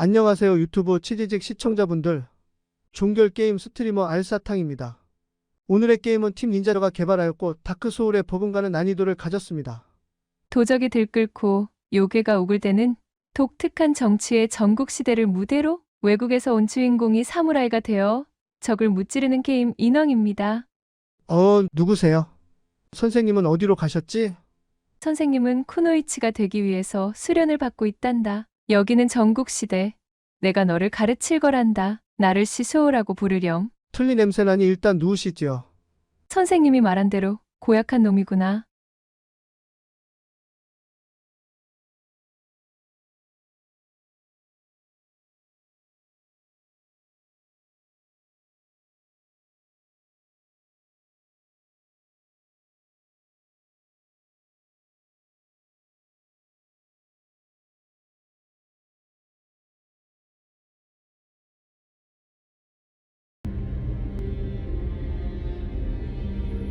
안녕하세요 유튜브 치지직 시청자분들. 종결게임 스트리머 알사탕입니다. 오늘의 게임은 팀 닌자저가 개발하였고 다크소울의 버금가는 난이도를 가졌습니다. 도적이 들끓고 요괴가 오글 때는 독특한 정치의 전국 시대를 무대로 외국에서 온 주인공이 사무라이가 되어 적을 무찌르는 게임 인왕입니다. 어, 누구세요? 선생님은 어디로 가셨지? 선생님은 쿠노이치가 되기 위해서 수련을 받고 있단다. 여기는 전국 시대. 내가 너를 가르칠 거란다. 나를 시소우라고 부르렴. 틀린 냄새나니 일단 누우시지요. 선생님이 말한 대로 고약한 놈이구나.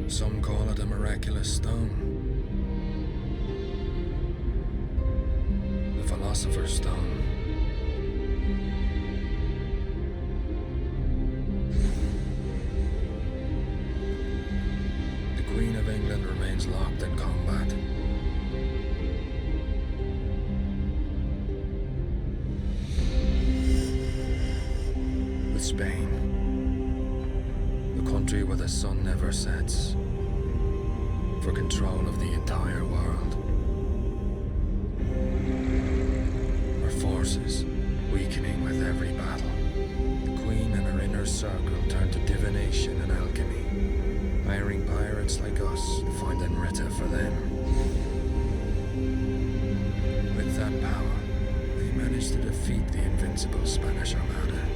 Some call it a miraculous stone. The Philosopher's Stone. The Queen of England remains locked in combat. Country where the sun never sets, for control of the entire world. Our forces weakening with every battle. The Queen and her inner circle turn to divination and alchemy, hiring pirates like us to find Enrita for them. With that power, they managed to defeat the invincible Spanish Armada.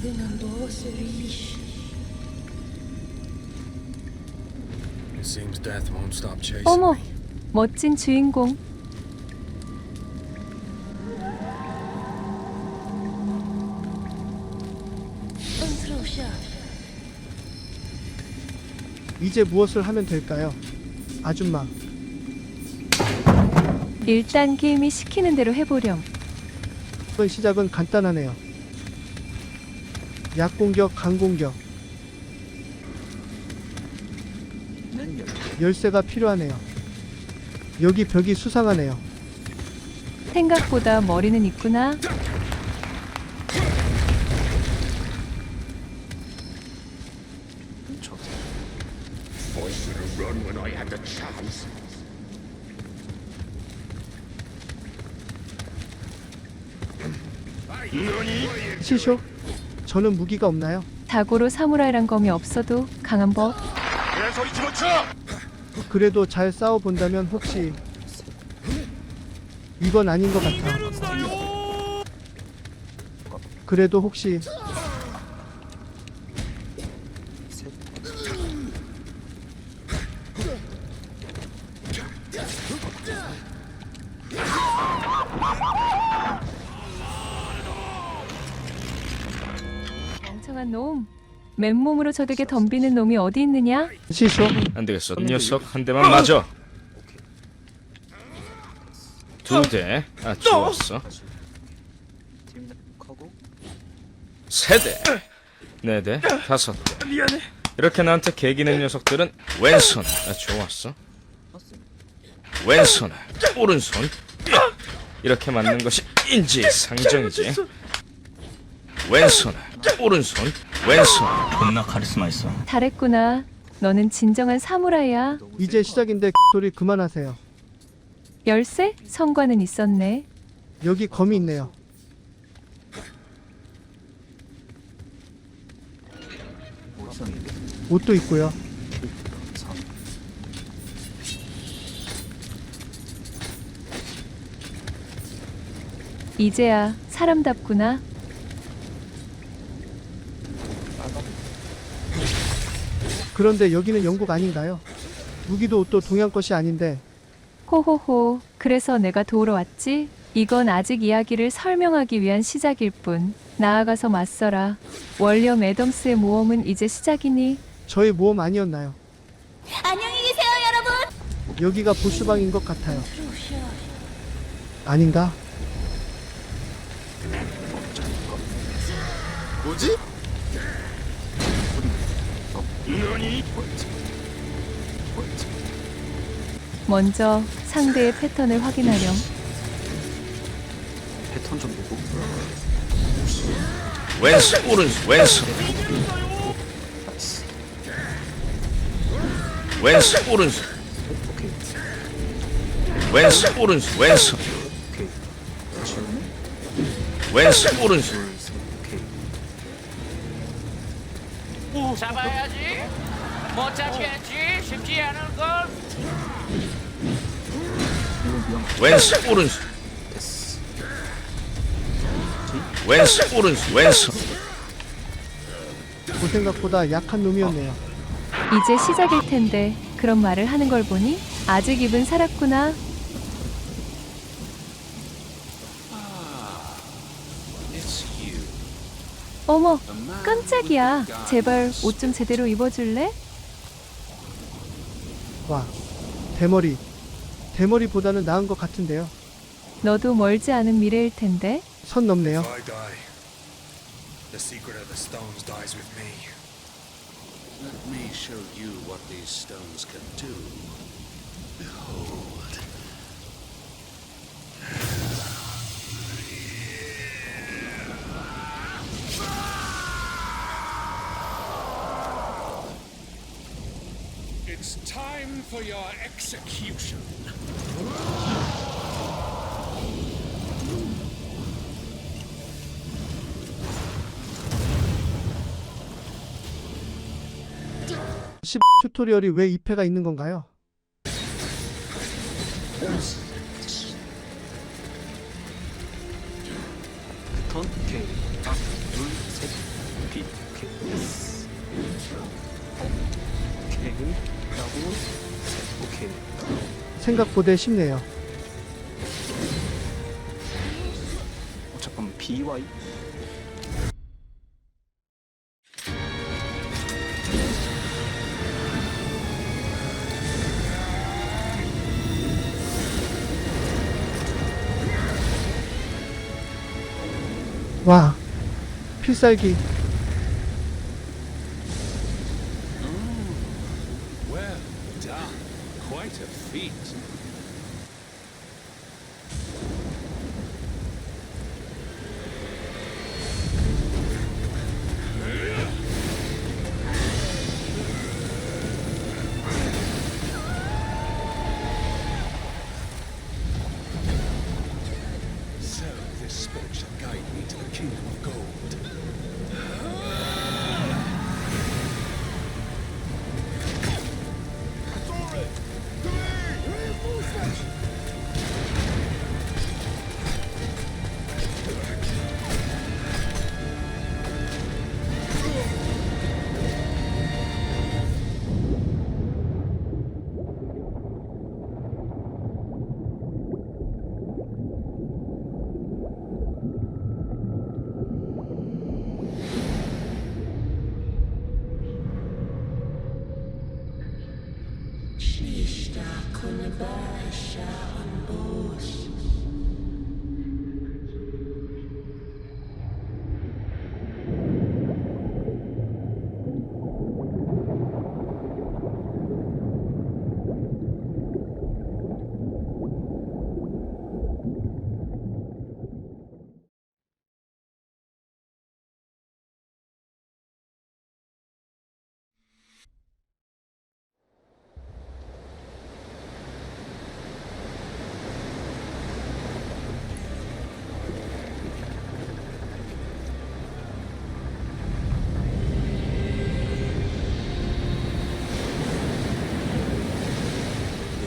자기는 무엇을 이시 It seems death won't stop chasing 어머. 멋진 주인공. 이제 무엇을 하면 될까요? 아줌마, 일단 게임이 시키는 대로 해보렴. 이번 시작은 간단하네요. 약공격, 강공격. 열쇠가 필요하네요. 여기 벽이 수상하네요. 생각보다 머리는 있구나. 시쇼? 저는 무기가 없나요? 자고로 사무라이란 검이 없어도 강한 법. 개소리 집어쳐! 그래도 잘 싸워 본다면 혹시 이건 아닌 것 같아. 그래도 혹시 맨몸으로 저에게 덤비는 놈이 어디 있느냐? 시쇼? 안 되겠어. 녀석 한 대만 맞아. 두 대. 아, 좋았어. 세 대. 네 대. 다섯 대. 이렇게 나한테 개기는 녀석들은 왼손. 아, 좋았어. 왼손, 오른손. 이렇게 맞는 것이 인지상정이지. 왼손 오른손 왼손 존나 카리스마 있어. 잘했구나. 너는 진정한 사무라이야. 이제 시작인데 소리 그만하세요. 열쇠? 성과는 있었네. 여기 검이 있네요. 옷도 있고요. 이제야 사람답구나. 그런데 여기는 영국 아닌가요? 무기도 옷도 동양 것이 아닌데 호호호. 그래서 내가 도우러 왔지? 이건 아직 이야기를 설명하기 위한 시작일 뿐. 나아가서 맞서라. 월렴 애덤스의 모험은 이제 시작이니 저희 모험 아니었나요? 안녕히 계세요, 여러분. 여기가 보스방인 것 같아요. 아닌가? 먼저 상대의 패턴을 확인하렴. 패턴 좀 보고. 왼손 오른손 왼손 왼손 오른손 오케이. 왼손 오른손 왼손 오케이. 치우네. 왼손 오른손 오케이. 잡아야지. 못 잡겠지. 쉽지 않은 걸. 왼손 오른손 됐어. 왼손 오른손 왼손 그 생각보다 약한 놈이었네요. 이제 시작일 텐데 그런 말을 하는 걸 보니 아직 입은 살았구나. 어머, 깜짝이야. 제발 옷 좀 제대로 입어줄래? 와, 대머리. 대머리보다는 나은 것 같은데요. 너도 멀지 않은 미래일 텐데. 선 넘네요. If I die, the secret of the stones dies with me. Let me show you what these stones can do. Behold. It's time for your execution. 시 튜토리얼이 왜 2패가 있는 건가요? 생각보다 쉽네요. 어, 잠깐만. BY. 와, 필살기. Schlichter, Kunde, Beherrscher und Boss.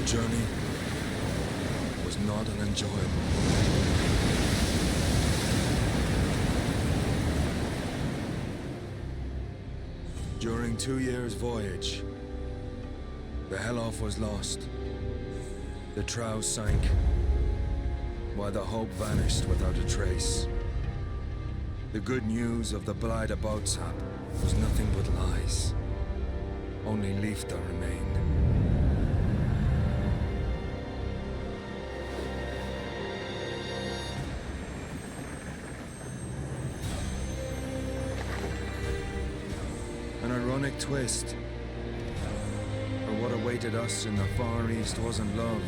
The journey was not an enjoyable one. During two years' voyage, the Helloff was lost. The trow sank, while the hope vanished without a trace. The good news of the Blida Boatsap was nothing but lies. Only Leifta remained. Twist. For what awaited us in the Far East wasn't love.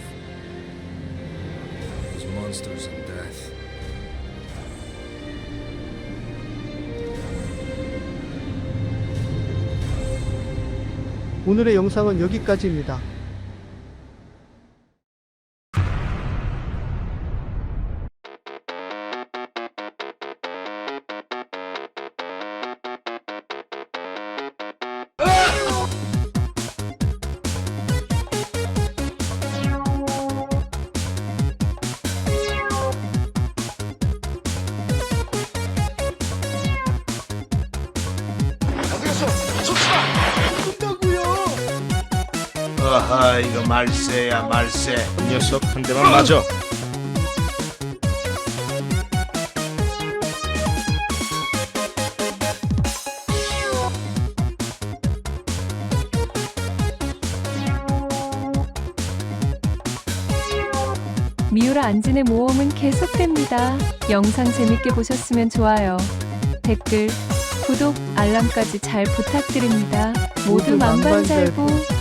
It was monsters and death. 오늘의 영상은 여기까지입니다. 말세야 말세 이 녀석 한 대만 맞아. 미우라 안진의 모험은 계속됩니다. 영상 재밌게 보셨으면 좋아요. 댓글, 구독, 알람까지 잘 부탁드립니다. 모두 모두 만반잘부.